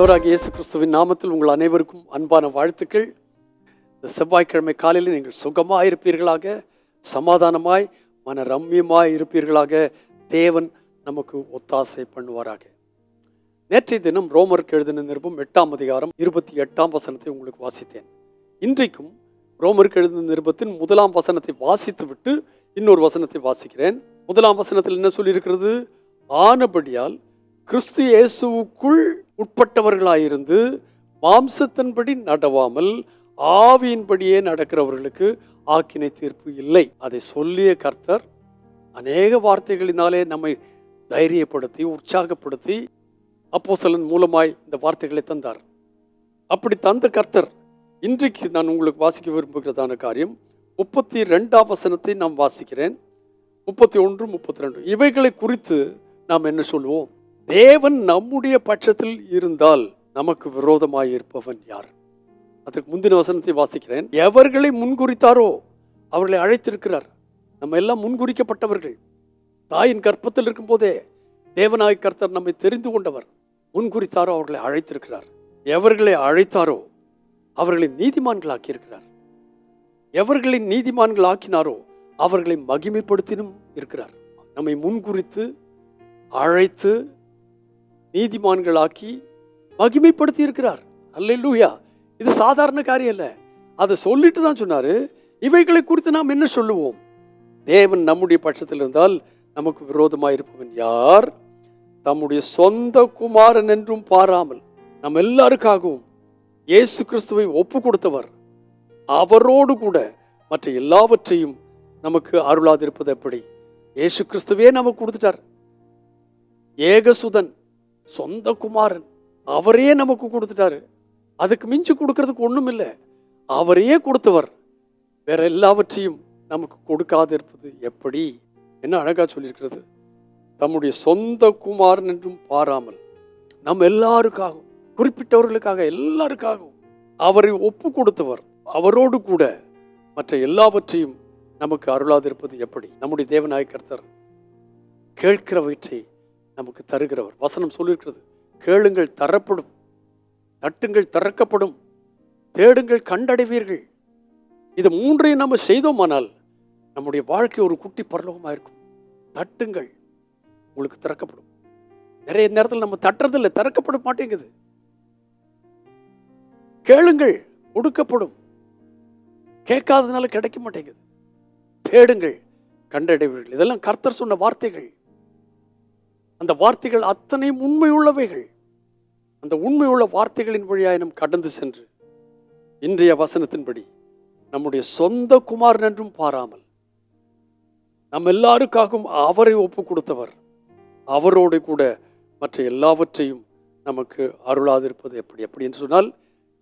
ஆண்டவராக இயேசு கிறிஸ்துவின் நாமத்தில் உங்கள் அனைவருக்கும் அன்பான வாழ்த்துக்கள். இந்த செவ்வாய்க்கிழமை காலையில் நீங்கள் சுகமாக இருப்பீர்களாக சமாதானமாய் மன ரம்மியமாய் இருப்பீர்களாக தேவன் நமக்கு ஒத்தாசை பண்ணுவாராக. நேற்றைய தினம் ரோமருக்கு எழுதின நிருபம் எட்டாம் அதிகாரம் இருபத்தி எட்டாம் வசனத்தை உங்களுக்கு வாசித்தேன். இன்றைக்கும் ரோமருக்கு எழுதின நிருபத்தின் முதலாம் வசனத்தை வாசித்து விட்டு இன்னொரு வசனத்தை வாசிக்கிறேன். முதலாம் வசனத்தில் என்ன சொல்லியிருக்கிறது? ஆனபடியால் கிறிஸ்து இயேசுவுக்குள் உட்பட்டவர்களாயிருந்து மாம்சத்தின்படி நடவாமல் ஆவியின்படியே நடக்கிறவர்களுக்கு ஆக்கினை தீர்ப்பு இல்லை. அதை சொல்லிய கர்த்தர் அநேக வார்த்தைகளினாலே நம்மை தைரியப்படுத்தி உற்சாகப்படுத்தி அப்போசலன் மூலமாய் இந்த வார்த்தைகளை தந்தார். அப்படி தந்த கர்த்தர் இன்றைக்கு நான் உங்களுக்கு வாசிக்க விரும்புகிறதான காரியம் முப்பத்தி ரெண்டாம் வசனத்தை நாம் வாசிக்கிறேன். முப்பத்தி ஒன்று முப்பத்தி ரெண்டு இவைகளை குறித்து நாம் என்ன சொல்லுவோம்? தேவன் நம்முடைய பட்சத்தில் இருந்தால் நமக்கு விரோதமாய் இருப்பவன் யார்? அதற்கு முந்தின வசனத்தை வாசிக்கிறேன். எவர்களை முன்குறித்தாரோ அவர்களை அழைத்திருக்கிறார். நம்ம எல்லாம் முன்குறிக்கப்பட்டவர்கள். தாயின் கற்பத்தில் இருக்கும்போதே தேவனாய் கர்த்தர் நம்மை தெரிந்து கொண்டவர் முன்குறித்தாரோ அவர்களை அழைத்திருக்கிறார். எவர்களை அழைத்தாரோ அவர்களை நீதிமான்கள் ஆக்கியிருக்கிறார் எவர்களை நீதிமான்கள் ஆக்கினாரோ அவர்களை மகிமைப்படுத்தினும் இருக்கிறார். நம்மை முன்குறித்து அழைத்து நீதிமான்களாக்கி மகிமைப்படுத்தி இருக்கிறார் அல்லூயா இது சாதாரண காரியம் இல்லை அதை சொல்லிட்டு தான் சொன்னாரு. இவைகளை குறித்து நாம் என்ன சொல்லுவோம்? தேவன் நம்முடைய பட்சத்தில் இருந்தால் நமக்கு விரோதமாக இருப்பவன் யார்? தம்முடைய சொந்த குமாரன் என்றும் பாராமல் நம்ம எல்லாருக்காகவும் இயேசு கிறிஸ்துவை ஒப்பு கொடுத்தவர் அவரோடு கூட மற்ற எல்லாவற்றையும் நமக்கு அருளாதிருப்பது எப்படி? இயேசு கிறிஸ்துவே நமக்கு கொடுத்துட்டார். ஏகசுதன் சொந்த குமாரன். அவரே நமக்கு கொடுத்துட்டாரு. அதுக்கு மிஞ்சி கொடுக்கறதுக்கு ஒன்றும் இல்லை. அவரையே கொடுத்தவர். வேற எல்லாவற்றையும் நமக்கு கொடுக்காது இருப்பது எப்படி? என்ன அழகா சொல்லியிருக்கிறது. தம்முடைய சொந்த குமாரன் என்றும் பாராமல் நம்ம எல்லாருக்காகவும் குறிப்பிட்டவர்களுக்காக எல்லாருக்காகவும் அவரை ஒப்பு கொடுத்தவர். அவரோடு கூட மற்ற எல்லாவற்றையும் நமக்கு அருளாதிருப்பது எப்படி? நம்முடைய தேவநாயக்கர்த்தர் கேட்கிறவற்றை நமக்கு தருகிறவர். வசனம் சொல்லியிருக்கிறது கேளுங்கள் தரப்படும். தட்டுங்கள் திறக்கப்படும். தேடுங்கள் கண்டடைவீர்கள். இது மூன்றையும் நம்ம செய்தோமானால் நம்முடைய வாழ்க்கை ஒரு குட்டி பரலோகமாக இருக்கும். தட்டுங்கள் உங்களுக்கு திறக்கப்படும். நிறைய நேரத்தில் நம்ம தட்டுறதில்லை திறக்கப்பட மாட்டேங்குது. கேளுங்கள் ஒடுக்கப்படும் கேட்காததுனால கிடைக்க மாட்டேங்குது. தேடுங்கள் கண்டடைவீர்கள். இதெல்லாம் கர்த்தர் சொன்ன வார்த்தைகள். அந்த வார்த்தைகள் அத்தனையும் உண்மையுள்ளவைகள். அந்த உண்மையுள்ள வார்த்தைகளின் வழியாய் கடந்து சென்று இன்றைய வசனத்தின்படி நம்முடைய சொந்த குமாரன் என்றும் பாராமல் நம்ம எல்லாருக்காகவும் அவரை ஒப்பு கொடுத்தவர் அவரோடு கூட மற்ற எல்லாவற்றையும் நமக்கு அருளாதிருப்பது எப்படி? அப்படின்னு சொன்னால்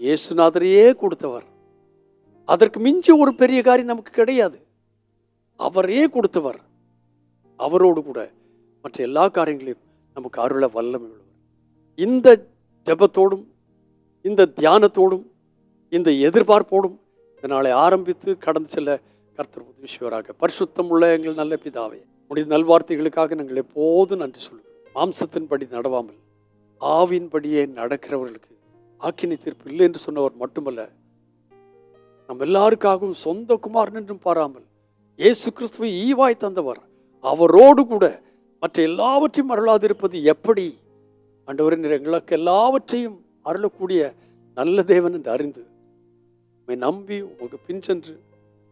இயேசுநாதரையே கொடுத்தவர். அதற்கு மிஞ்சி ஒரு பெரிய காரியம் நமக்கு கிடையாது. அவரே கொடுத்தவர். அவரோடு கூட மற்ற எல்லா காரியங்களையும் நமக்கு அருள வல்லமை உள்ளவர் இந்த ஜெபத்தோடும் இந்த தியானத்தோடும் இந்த எதிர்பார்ப்போடும் இந்த நாளை ஆரம்பித்து கடந்து செல்ல கர்த்தர் உதவிசுவராக பரிசுத்தம் உள்ள எங்கள் நல்ல பிதாவே உடைய நல்வார்த்தைகளுக்காக நாங்கள் எப்போதும் நன்றி சொல்லுவோம் மாம்சத்தின்படி நடவாமல் ஆவின்படியே நடக்கிறவர்களுக்கு ஆக்கினை தீர்ப்பு இல்லை என்று சொன்னவர் மட்டுமல்ல நம்ம எல்லாருக்காகவும் சொந்த குமாரன் என்றும் பாராமல் இயேசு கிறிஸ்துவை ஈவாய் தந்தவர் அவரோடு கூட மற்ற எல்லாவற்றையும் அருளாதிருப்பது எப்படி? ஆண்டவரே எங்களுக்கு எல்லாவற்றையும் அருளக்கூடிய நல்ல தேவன் என்று அறிந்து உண்மை நம்பி உமக்கு பின் சென்று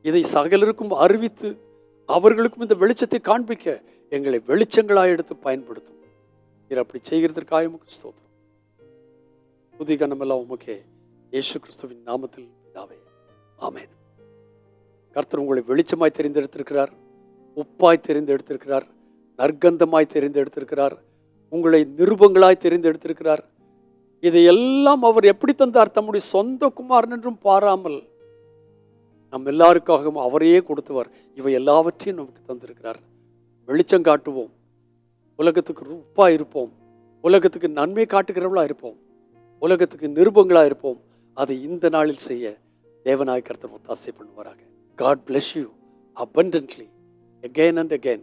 இதை சகலருக்கும் அறிவித்து அவர்களுக்கும் இந்த வெளிச்சத்தை காண்பிக்க எங்களை வெளிச்சங்களாக எடுத்து பயன்படுத்தும். இது அப்படி செய்கிறதற்காக உமக்கு ஸ்தோத்திரம். புதிய கணமெல்லாம் உமக்கே இயேசு கிறிஸ்துவின் நாமத்தில் பிதாவே. ஆமேன். கர்த்தர் உங்களை வெளிச்சமாய் தெரிந்தெடுத்திருக்கிறார் உப்பாய் தெரிந்தெடுத்திருக்கிறார். நற்கந்தமாய் தெரிந்தெடுத்திருக்கிறார். உங்களை நிருபங்களாய் தெரிந்தெடுத்திருக்கிறார். இதையெல்லாம் அவர் எப்படி தந்தார்? தம்முடைய சொந்த குமாரன் என்றும் பாராமல் நம் எல்லாருக்காகவும் அவரையே கொடுத்தவர். இவை எல்லாவற்றையும் நமக்கு தந்திருக்கிறார். வெளிச்சம் காட்டுவோம். உலகத்துக்கு ரூப்பாக இருப்போம். உலகத்துக்கு நன்மை காட்டுகிறவளாக இருப்போம். உலகத்துக்கு நிருபங்களாக இருப்போம். அதை இந்த நாளில் செய்ய தேவநாயகர்த்தர் ஒத்தாசை பண்ணுவாராக. God bless you abundantly again and again.